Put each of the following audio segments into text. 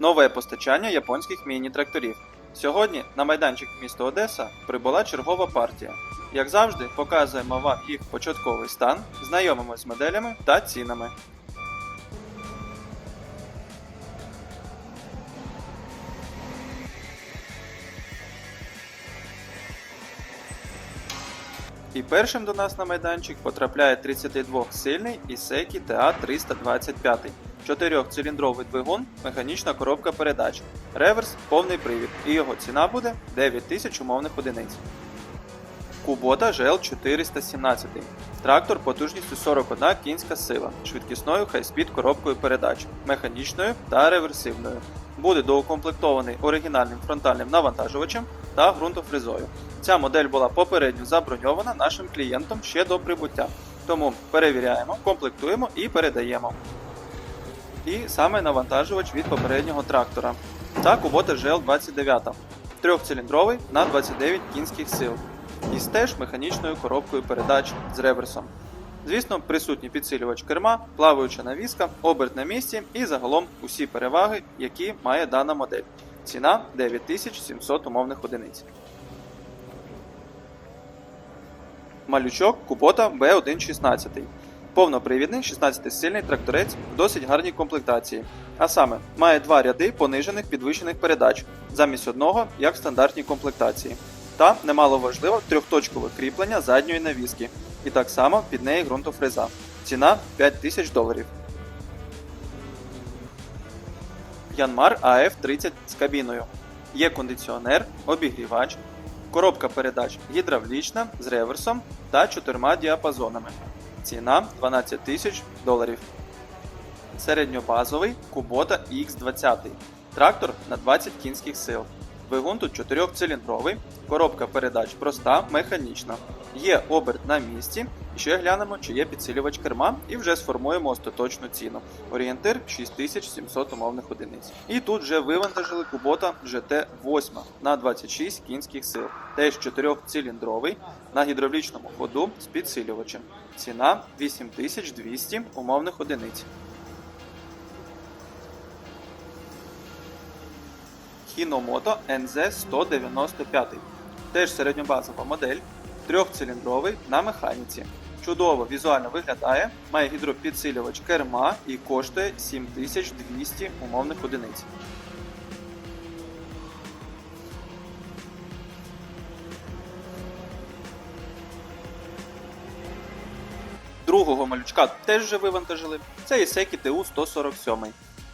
нове постачання японських міні-тракторів. Сьогодні на майданчик міста Одеса прибула чергова партія. Як завжди, показуємо вам їх початковий стан, знайомимось з моделями та цінами. І першим до нас на майданчик потрапляє 32-сильний Ісекі TA325, 4-циліндровий двигун, механічна коробка передач, реверс, повний привід, і його ціна буде 9000 умовних одиниць. Кубота GL417. Трактор потужністю 41 кінська сила, швидкісною хай-спід коробкою передач, механічною та реверсивною. Буде доукомплектований оригінальним фронтальним навантажувачем та ґрунтофрезою. Ця модель була попередньо заброньована нашим клієнтом ще до прибуття. Тому перевіряємо, комплектуємо і передаємо. І саме навантажувач від попереднього трактора. Та Kubota GL29. Трьохциліндровий на 29 кінських сил. Із теж механічною коробкою передач з реверсом. Звісно, присутній підсилювач керма, плаваюча навіска, оберт на місці і загалом усі переваги, які має дана модель. Ціна 9700 умовних одиниць. Малючок Kubota B116. Повнопривідний 16-сильний тракторець в досить гарній комплектації. А саме, має два ряди понижених підвищених передач, замість одного, як в стандартній комплектації. Та, немало важливо, трьохточкове кріплення задньої навіски. І так само під неї ґрунтофреза. Ціна 5000 доларів. Янмар АФ-30 з кабіною. Є кондиціонер, обігрівач, коробка передач гідравлічна з реверсом та чотирма діапазонами. Ціна 12 тисяч доларів. Середньобазовий Kubota X20. Трактор на 20 кінських сил. Двигун тут 4-циліндровий, коробка передач проста, механічна. Є оберт на місці. І ще глянемо, чи є підсилювач керма, і вже сформуємо остаточну ціну. Орієнтир 6700 умовних одиниць. І тут вже вивантажили Kubota GT8 на 26 кінських сил. Теж 4-циліндровий на гідравлічному ходу з підсилювачем. Ціна 8200 умовних одиниць. Hinomoto NZ195. Теж середньобазова модель, трьохциліндровий на механіці. Чудово візуально виглядає, має гідропідсилювач керма і коштує 7200 умовних одиниць. Другого малючка теж вже вивантажили. Це Ісекі ТУ-147.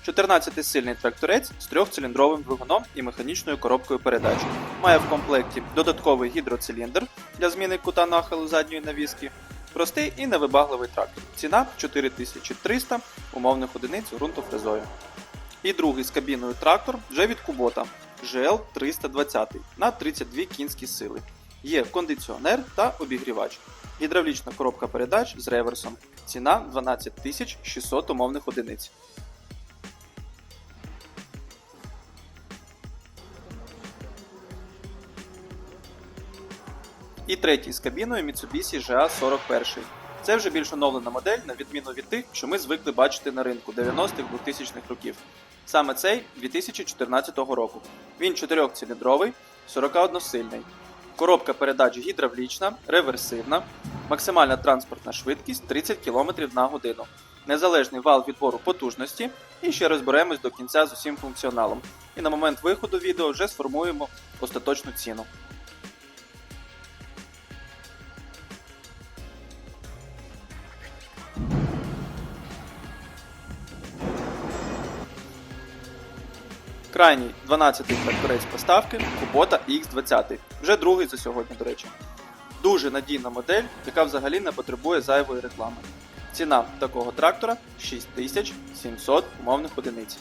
14-сильний тракторець з трьохциліндровим двигуном і механічною коробкою передач. Має в комплекті додатковий гідроциліндр для зміни кута нахилу задньої навіски. Простий і невибагливий трактор. Ціна 4300 умовних одиниць ґрунтофрезою. І другий з кабіною трактор вже від Kubota GL320 на 32 кінські сили. Є кондиціонер та обігрівач. Гідравлічна коробка передач з реверсом. Ціна 12 600 умовних одиниць. І третій з кабіною Mitsubishi GA41. Це вже більш оновлена модель, на відміну від тих, що ми звикли бачити на ринку 90-х 2000-х років. Саме цей 2014 року. Він 4-циліндровий, 41-сильний. Коробка передач гідравлічна, реверсивна, максимальна транспортна швидкість 30 км на годину. Незалежний вал відбору потужності і ще розберемось до кінця з усім функціоналом. І на момент виходу відео вже сформуємо остаточну ціну. Крайній 12-й тракторець поставки Kubota X20, вже другий за сьогодні, до речі. Дуже надійна модель, яка взагалі не потребує зайвої реклами. Ціна такого трактора 6700 умовних одиниць.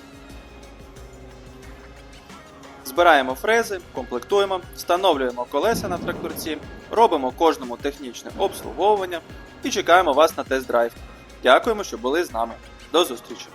Збираємо фрези, комплектуємо, встановлюємо колеса на тракторці, робимо кожному технічне обслуговування і чекаємо вас на тест-драйв. Дякуємо, що були з нами. До зустрічі!